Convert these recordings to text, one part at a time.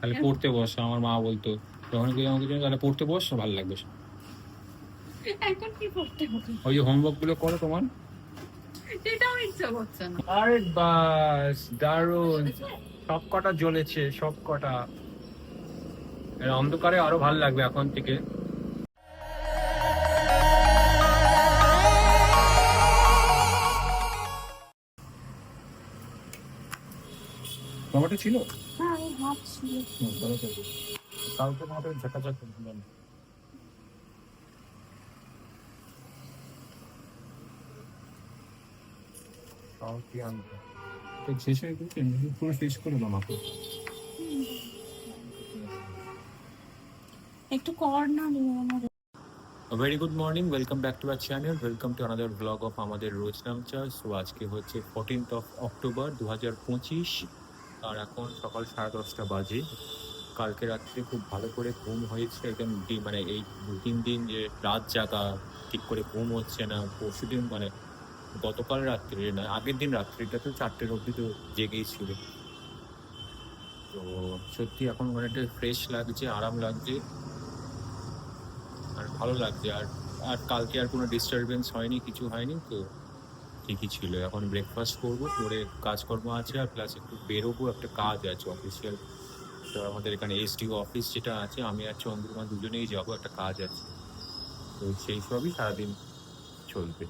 তাহলে পড়তে বস আমার মা বলতো যখন কেউ আমাকে তাহলে পড়তে বস ভালো লাগবে। এখন কি পড়তে হবে? ওই যে হোমওয়ার্কগুলো করো তোমার। সেটাও ইচ্ছা করছে না। আরে বাস দারুণ সব কটা জ্বলেছে সব কটা। অন্ধকারে আরও ভালো লাগবে এখন থেকে। টমেটো ছিল? হ্যাঁ ভাবছি কালকে টমেটো ঝাঁকাঝাক করছিলাম তো শেষ হয়ে গেছে পুরো শেষ করে দাও আমাকে একটু কর না আমাদের very good morning welcome back to our channel welcome to another blog of আমাদের রোজ নামচা সো আজকে হচ্ছে ফোরটিন্থ অফ অক্টোবর দু হাজার পঁচিশ। আর এখন সকাল সাড়ে দশটা বাজে। কালকে রাত্রে খুব ভালো করে ঘুম হয়েছে একদম মানে এই দু তিন দিন যে রাত জাগা, ঠিক করে ঘুম হচ্ছে না, পরশু দিন মানে গতকাল রাত্রে না, আগের দিন রাত্রিটা তো চারটের অবধি তো জেগেই ছিল। তো সত্যি এখন অনেকটা ফ্রেশ লাগছে, আরাম লাগছে। আর ভালো লাগছে। আর আর কালকে আর কোনো ডিস্টারবেন্স হয়নি, কিছু হয়নি তো? ঠিকই ছিল। এখন ব্রেকফাস্ট করব করে কাজকর্ম আছে আর প্লাস একটু বেরোবো একটা কাজ আছে অফিসিয়াল তো আমাদের এখানে এসডিও অফিস যেটা আছে আমি আর চন্দ্রমা দুজনেই যাব একটা কাজ আছে। তো সেই সবই সারাদিন চলবে।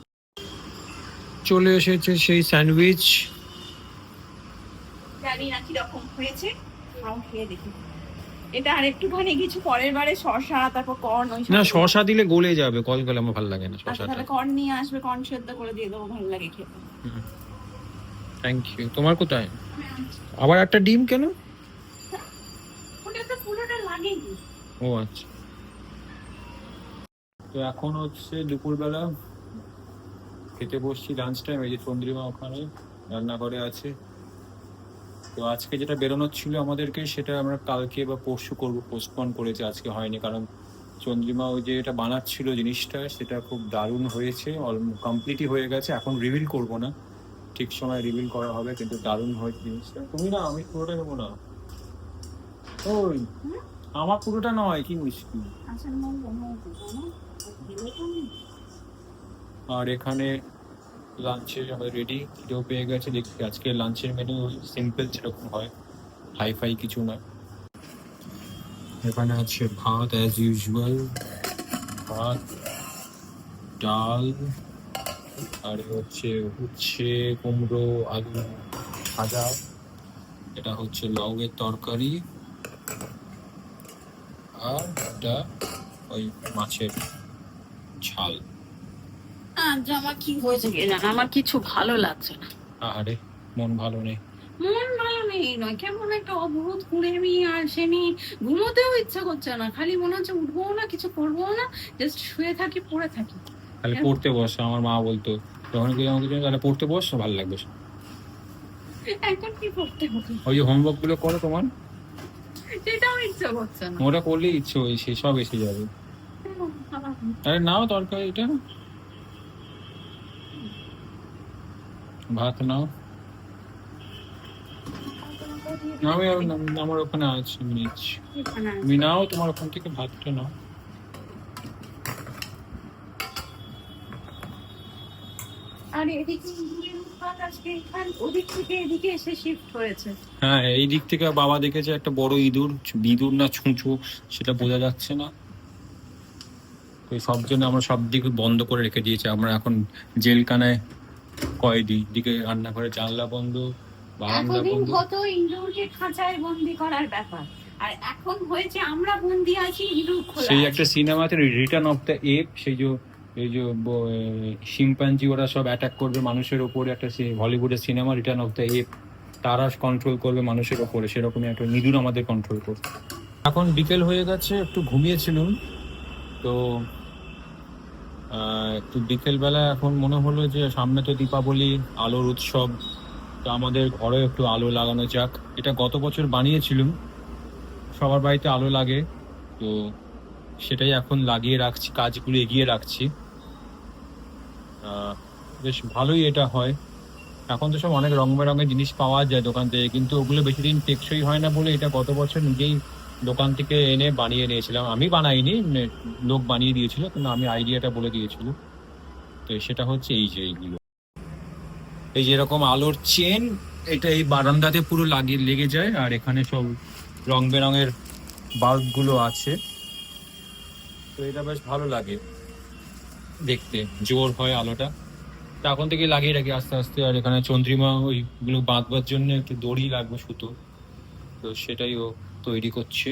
চলে এসেছে সেই স্যান্ডউইচ। জানি না কি রকম হয়েছে খেয়ে দেখি। এটা আর একটুখানি কিছু পরের বারে শশা তারপর কর্ন ওই না শশা দিলে গলে যাবে কল গলে আমার ভালো লাগে না আচ্ছা শশাটা তাহলে কর্ন নিয়ে আসবে কর্ন সেদ্ধ করে দিয়ে দেবো ভালো লাগে খেতে। থ্যাংক ইউ তোমার কোথায়? আবার একটা ডিম কেন? ওটা তো পুরোটা লাগেনি ও আচ্ছা। তো এখন হচ্ছে দুপুরবেলা খেতে বসছি লাঞ্চ টাইম এই যে চন্দ্রিমা ওখানে রান্নাঘরে আছে। তো আজকে যেটা বেরোনোর ছিল আমাদেরকে সেটা আমরা কালকে বা পরশু করব পোস্টপন করেছে আজকে হয়নি। কারণ চন্দ্রিমা ওই যে এটা বানাচ্ছিল জিনিসটা সেটা খুব দারুণ হয়েছে কমপ্লিটই হয়ে গেছে। এখন রিভিল করব না। ঠিক সময় রিভিল করা হবে কিন্তু দারুণ হয়েছে জিনিসটা। তুমি না আমি পুরোটা নেব না। ওই আমার পুরোটা নয় কি মুশকিল। আচ্ছা। আর এখানে লাঞ্চে আমাদের রেডি খিদেও পেয়ে গেছে। দেখি আজকে লাঞ্চের মেনু সিম্পল যেরকম হয় হাই ফাই কিছু না এখানে আছে ভাত অ্যাজ ইউজুয়াল ভাত, ডাল, আর হচ্ছে উচ্ছে, কুমড়ো, আলু ভাজা। এটা হচ্ছে লাউয়ের তরকারি। আর এটা ওই মাছের ঝাল। আজ আমার কি হয়েছে কে? জানে আমার কিছু ভালো লাগছে না। আরে মন ভালো নেই। মন ভালো নেই নয় কেমন একটা অদ্ভুত কুড়েমি আর সেমি ঘুমোতেও ইচ্ছা করছে না। খালি মনে হচ্ছে উঠবো না কিছু করব না জাস্ট শুয়ে থাকি পড়ে থাকি। তাহলে পড়তে বস আমার মা বলতো যখন আমাকে তাহলে পড়তে বস ভালো লাগবে। এখন কি করতে হবে? ওই যে হোমওয়ার্কগুলো করো তোমার। সেটাও ইচ্ছা করছে না। ওটা করলেই ইচ্ছে হয়েছে সব এসে যাবে। আরে নাও তরকারি এটা ভাত নাও। আমি আমি- আমার ওখানে আছে আমি তুমি নাও তোমার ওখান থেকে ভাতটা নাও। হ্যাঁ এই দিক থেকে বাবা দেখেছে একটা বড় ইঁদুর ইঁদুর না ছুঁচো সেটা বোঝা যাচ্ছে না। তো সব জন্য আমরা সব দিক বন্ধ করে রেখে দিয়েছি। আমরা এখন জেলখানায় কয়েদি দিকে রান্নাঘরে জানলা বন্ধ বারান্দা বন্ধ। হতো ইঁদুরকে খাঁচায় বন্দি করার ব্যাপার। আর এখন হয়েছে আমরা বন্দি আছি ইঁদুর খোলা সেই। একটা সিনেমাতে রিটার্ন অফ দ্য এপ সেই যে এই যে শিম্পাঞ্জি ওরা সব অ্যাটাক করবে মানুষের ওপরে একটা সে- হলিউডের cinema return of the ape তারা কন্ট্রোল করবে মানুষের ওপরে সেরকমই একটা নিদুর আমাদের কন্ট্রোল করবে। এখন বিকেল হয়ে গেছে একটু ঘুমিয়েছিলাম তো একটু বিকেলবেলা এখন মনে হলো যে সামনে তো দীপাবলি, আলোর উৎসব। তো আমাদের ঘরে একটু আলো লাগানো যাক। এটা গত বছর বানিয়েছিলাম। সবার বাড়িতে আলো লাগে। তো সেটাই এখন লাগিয়ে রাখছি, কাজগুলো এগিয়ে রাখছি। বেশ ভালোই এটা হয়। এখন তো সব অনেক রং বেরঙের জিনিস পাওয়া যায় দোকান থেকে, কিন্তু ওগুলো বেশি দিন টেকসই হয় না বলে এটা গত বছর নিজেই দোকান থেকে এনে বানিয়ে নিয়েছিলাম। আমি বানাইনি মানে লোক বানিয়ে দিয়েছিল, কিন্তু আমি আইডিয়াটা বলে দিয়েছিল। তো সেটা হচ্ছে এই যে এইগুলো। এই যে এরকম আলোর চেন, এটা এই বারান্দাতে পুরো লাগিয়ে, লেগে যায়, আর এখানে সব রং বেরঙের বাল্বগুলো আছে। তো এটা বেশ ভালো লাগে দেখতে, জোর হয় আলোটা। তো এখন থেকে লাগিয়ে রাখি আস্তে আস্তে, আর এখানে চন্দ্রিমা ওইগুলো বাঁধবার জন্য একটু দড়ি লাগবে সুতো। তো সেটাই ও তৈরি করছে।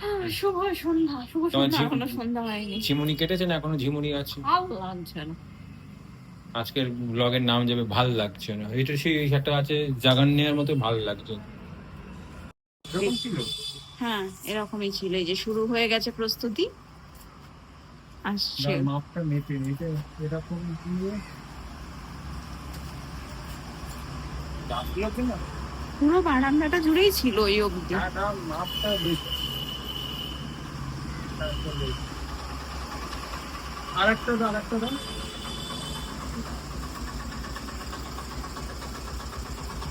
হ্যাঁ, শুভ সন্ধ্যা শুভ সন্ধ্যা এখনও সন্ধ্যা হয়নি। ঝিমুনি কেটেছে না এখনও ঝিমুনি আছে? ভালো লাগছে না। আজকের ব্লগের নাম যাবে ভালো লাগছে না। এটা সেই একটা আছে জাগান নেওয়ার মতো ভালো লাগছে। হ্যাঁ এরকমই ছিল। এই যে শুরু হয়ে গেছে প্রস্তুতি। আসছে। মাপটা মেপে নিতে এরকম দিয়ে না? পুরো বারান্দাটা জুড়েই ছিল ওই অবধি। আরেকটা দাও আরেকটা দাও।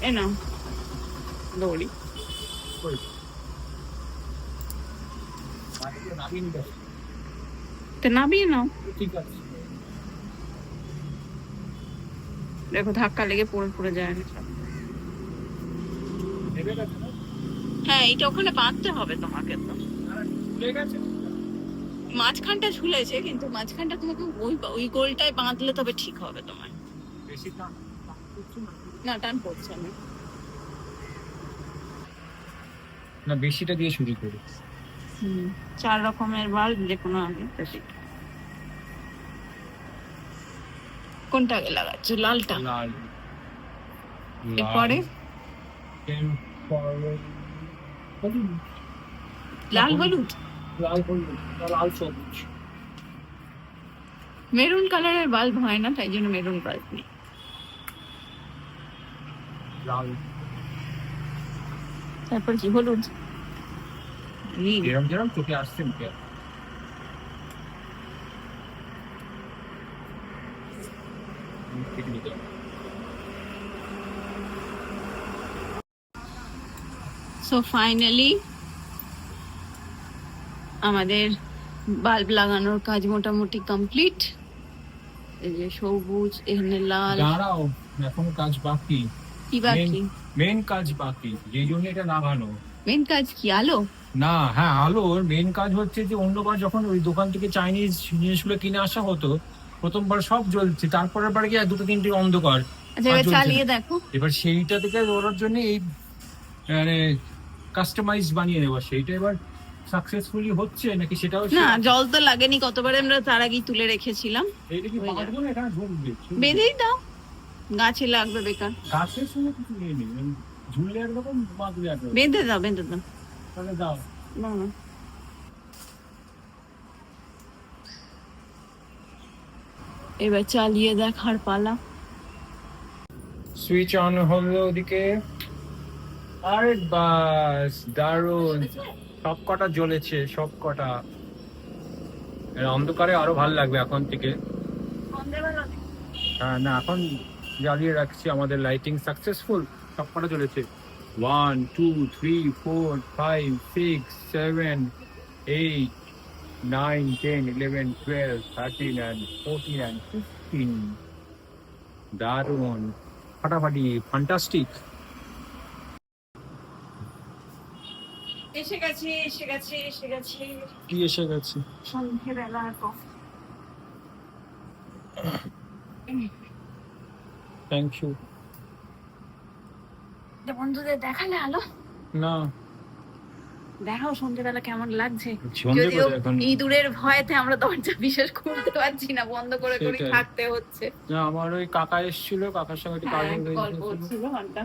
এ না দৌড়ি। নামিয়ে নাও। ঠিক আছে। দেখো ধাক্কা লেগে পড়ে পড়ে যায় না? হ্যাঁ এইটা ওখানে বাঁধতে হবে তোমাকে তো? মাঝখানটা ঝুলেছে কিন্তু মাঝখানটা তোমাকে ওই ওই গোলটায় বাঁধলে তবে ঠিক হবে তোমার। না? টান পড়ছে না। না বেশিটা দিয়ে শুরু করি। চার রকমের বাল্ব যে কোনো আগে। কোনটা আগে লাগাচ্ছ? লালটা? লাল। এরপরে? হলুদ। লাল হলুদ লাল হলুদ লাল সবুজ মেরুন কালারের বাল্ব হয় না তাই জন্য মেরুন বাল্ব নেই লাল তারপর কি হলুদ গ্রিন যেরম যেরম চোখে আসছে মুখে সো ফাইনালি আমাদের বাল্ব লাগানোর কাজ মোটামুটি কমপ্লিট এই যে সবুজ এখানে লাল। দাঁড়াও এখন কাজ বাকি। কি বাকি? মেন কাজ বাকি যেই জন্য এটা লাগানো। মেন কাজ কি আলো? না হ্যাঁ আলোর মেন কাজ হচ্ছে যে অন্যবার যখন ওই দোকান থেকে চাইনিজ জিনিসগুলো কিনে আসা হতো প্রথমবার সব জ্বলছে তারপরের বার গিয়ে দুটো তিনটে অন্ধকার আচ্ছা চালিয়ে দেখো। এবার সেইটা থেকে ওরার জন্য এই মানে কাস্টমাইজ বানিয়ে নেওয়া সেইটা এবার সাকসেসফুলি হচ্ছে নাকি সেটাও না জল তো লাগেনি কতবার আমরা তার আগেই তুলে রেখেছিলাম। এইটা কি না এখানে ঝুলবে বেঁধেই দাও। গাছে লাগবে বেকার। গাছের সঙ্গে কিছু নিয়ে নেই মানে ঝুললে একরকম বাঁধলে একরকম। বেঁধে দাও বেঁধে দাও। তাহলে দাও। না না। এবার চালিয়ে দেখার পালা। সুইচ অন হলো ওদিকে। আরে বাস দারুণ সব কটা জ্বলেছে সব কটা অন্ধকারে আরও ভালো লাগবে এখন থেকে। হ্যাঁ না, এখন জ্বালিয়ে রাখছি আমাদের লাইটিং সাকসেসফুল সব কটা জ্বলেছে। One two three four five six seven eight nine ten eleven twelve thirteen and fourteen and fifteen দারুণ ফাটাফাটি ফান্টাস্টিক এসে গেছে এসে গেছে এসে গেছে। কি এসে গেছে? সন্ধ্যেবেলা তো থ্যাংক ইউ বন্ধুদের দেখালে আলো? না। দেখাও সন্ধ্যেবেলা কেমন লাগছে। যদিও ইঁদুরের ভয়েতে আমরা দরজা বিশেষ খুলতে পারছি না বন্ধ করে করে থাকতে হচ্ছে। না আমার ওই কাকা এসেছিল কাকার সঙ্গে একটু হ্যাঁ, গল্প হচ্ছিল ঘণ্টা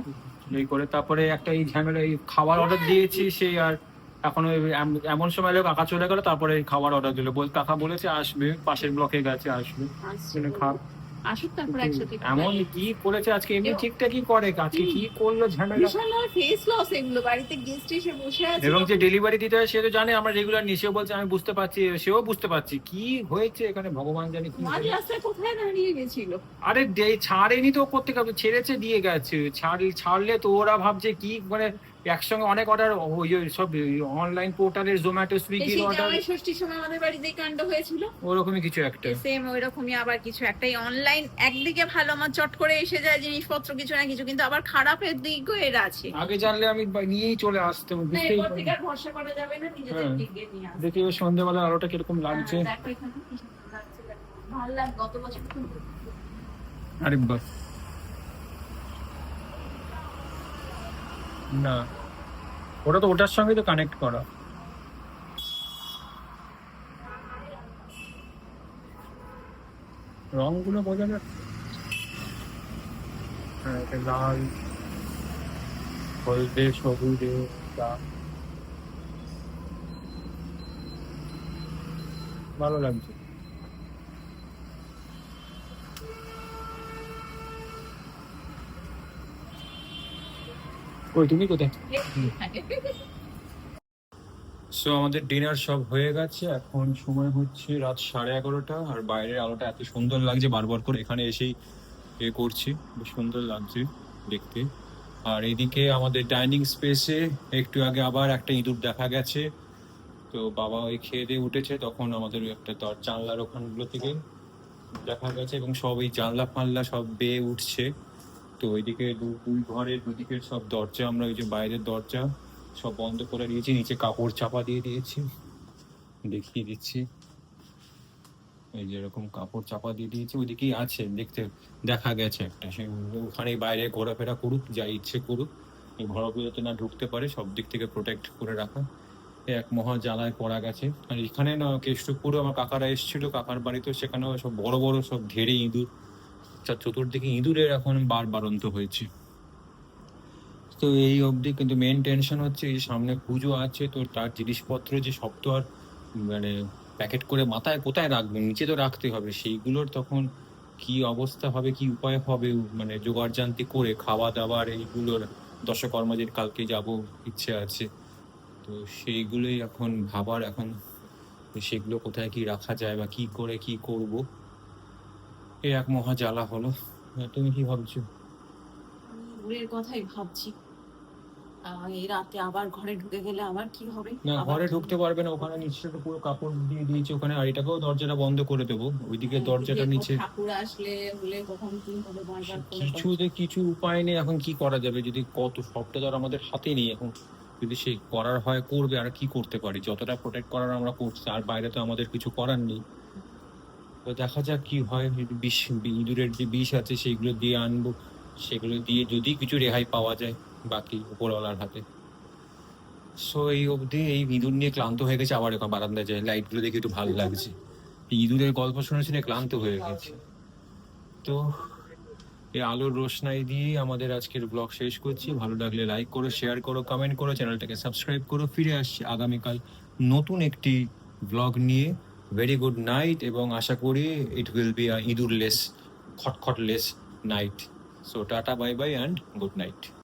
এই করে তারপরে একটা এই ঝামেলা এই খাবার অর্ডার দিয়েছি সেই আর এখন ওই এমন সময় এলো কাকা চলে গেল তারপরে খাবার অর্ডার দিল। বল কাকা বলেছে আসবে পাশের ব্লকে গেছে আসবে। খা। আসুক তারপর একসাথে। এমন কি করেছে আজকে? এমনি এও- ঠিকঠাকই করে আজকে কি করল ঝামেলা? বিশাল ফেস লস এগুলো। বাড়িতে গেস্ট এসে বসে আছে এবং যে ডেলিভারি দিতে হয় সে তো জানে আমরা রেগুলার নিই সেও বলছে আমি বুঝতে পারছি সেও বুঝতে পারছি। কি হয়েছে এখানে? ভগবান জানে কি মাঝ। রাস্তায় কোথায় দাঁড়িয়ে গেছিল? আরে ছাড়েনি তো করতে ছেড়েছে দিয়ে গেছে। ছাড়লে তো ওরা ভাবছে কি মানে একসঙ্গে অনেক অর্ডার ওই সব অনলাইন পোর্টালের জোম্যাটো সুইগির সেই অর্ডার ষষ্ঠীর সময় আমাদের বাড়িতে কাণ্ড হয়েছিল। ওরকমই কিছু একটা। সেম ওই রকমই আবার কিছু একটাই অনলাইন একদিকে ভালো আমার চট করে এসে যায় জিনিসপত্র কিছু না কিছু কিন্তু আবার খারাপের দিকও এর আছে। আগে জানলে আমি নিয়েই চলে আসতাম বুঝতেই। ভরসা করা যাবে না নিজেদের হ্যাঁ। দেখি ওই সন্ধ্যেবেলা আলোটা কীরকম লাগছে। আরে দেখো এখানে কি সুন্দর লাগছে দেখো। ভালো লাগে গত বছর খুব আরে বাস না। ওটা তো ওটার সঙ্গে তো কানেক্ট করা। রংগুলো বোঝা যাচ্ছে? হ্যাঁ লাল, হলদে, সবুজে। ভালো লাগছে। কই, তুমি কোথায়? সো আমাদের ডিনার সব হয়ে গেছে। এখন সময় হচ্ছে রাত সাড়ে এগারোটা, আর বাইরের আলোটা এত সুন্দর লাগছে, বারবার করে এখানে এসেই এ করছি। বেশ সুন্দর লাগছে দেখতে। আর এদিকে আমাদের ডাইনিং স্পেসে একটু আগে আবার একটা ইঁদুর দেখা গেছে। তো বাবা ওই খেয়ে দিয়ে উঠেছে, তখন আমাদের একটা দর জানলার ওখানগুলো থেকে দেখা গেছে, এবং সব এই জানলা ফানলা সব বেয়ে উঠছে। তো ওইদিকে দুই ঘরের দুদিকের সব দরজা, আমরা ওই যে বাইরের দরজা সব বন্ধ করে দিয়েছি, নিচে কাপড় চাপা দিয়ে দিয়েছি, দেখিয়ে দিচ্ছি। এই যে এরকম কাপড় চাপা দিয়ে দিয়েছি ওইদিকেই আছে, দেখতে দেখা গেছে একটা। সে ওখানে বাইরে ঘোরাফেরা করুক, যা ইচ্ছে করুক, এই ঘরগুলোতে না ঢুকতে পারে, সব দিক থেকে প্রোটেক্ট করে রাখা। এক মহা জ্বালায় পড়া গেছে। আর এখানে না কেষ্টপুরে আমার কাকারা এসেছিল, কাকার বাড়িতে সেখানেও সব বড় বড় সব ধেড়ে ইঁদুর চা- চতুর্দিকে ইঁদুরের এখন বার বারন্ত হয়েছে। তো এই অবধি কিন্তু মেন টেনশন হচ্ছে এই সামনে পুজো আছে, তো তার জিনিসপত্র যে তো আর মানে প্যাকেট করে মাথায় কোথায় রাখবেন? নিচে তো রাখতে হবে। সেইগুলোর তখন কি অবস্থা হবে, কি উপায় হবে? মানে জোগাড় জানতি করে খাওয়া দাওয়ার এইগুলোর দশকর্মাদের কালকে যাব, ইচ্ছে আছে। তো সেইগুলোই এখন ভাবার, এখন সেগুলো কোথায় কি রাখা যায় বা কি করে কি করব? এই এক মহা জ্বালা হলো। তুমি কি ভাবছ? দূরের কথাই ভাবছি। এই রাতে আবার ঘরে ঢুকে গেলে আবার কি হবে? না ঘরে ঢুকতে পারবে না ওখানে নিচে তো পুরো কাপড় দিয়ে দিয়েছে ওখানে আর এটাকেও দরজাটা বন্ধ করে দেবো। ওইদিকে দরজাটা নিচে ঠাকুর আসলে হলে কখন কি হবে? বারবার কিছুতে কিছু উপায় নেই এখন কি করা যাবে? যদি কত সবটা ধর আমাদের হাতে নেই এখন। যদি সে করার হয় করবে আর কি করতে পারি? যতটা প্রোটেক্ট করার আমরা করছি আর বাইরে তো আমাদের কিছু করার নেই। তো দেখা যাক কি হয়। বিষ, ইঁদুরের যে বিষ আছে সেইগুলো দিয়ে আনব। সেগুলো দিয়ে যদি কিছু রেহাই পাওয়া যায় বাকি উপরওয়ালার হাতে। সো এই অবধি এই ইঁদুর নিয়ে ক্লান্ত হয়ে গেছে। আবার এখানে বারান্দায় যায় লাইটগুলো দেখে একটু ভালো লাগছে। ইঁদুরের গল্প শুনে শুনে ক্লান্ত হয়ে গেছে। তো, এই আলোর রোশনাই দিয়ে আমাদের আজকের ব্লগ শেষ করছি। ভালো লাগলে লাইক করো শেয়ার করো কমেন্ট করো চ্যানেলটাকে সাবস্ক্রাইব করো। ফিরে আসছি আগামীকাল নতুন একটি ব্লগ নিয়ে। ভেরি গুড নাইট এবং আশা করি ইট উইল বি ইঁদুরলেস খটখটলেস night so tata bye bye and good night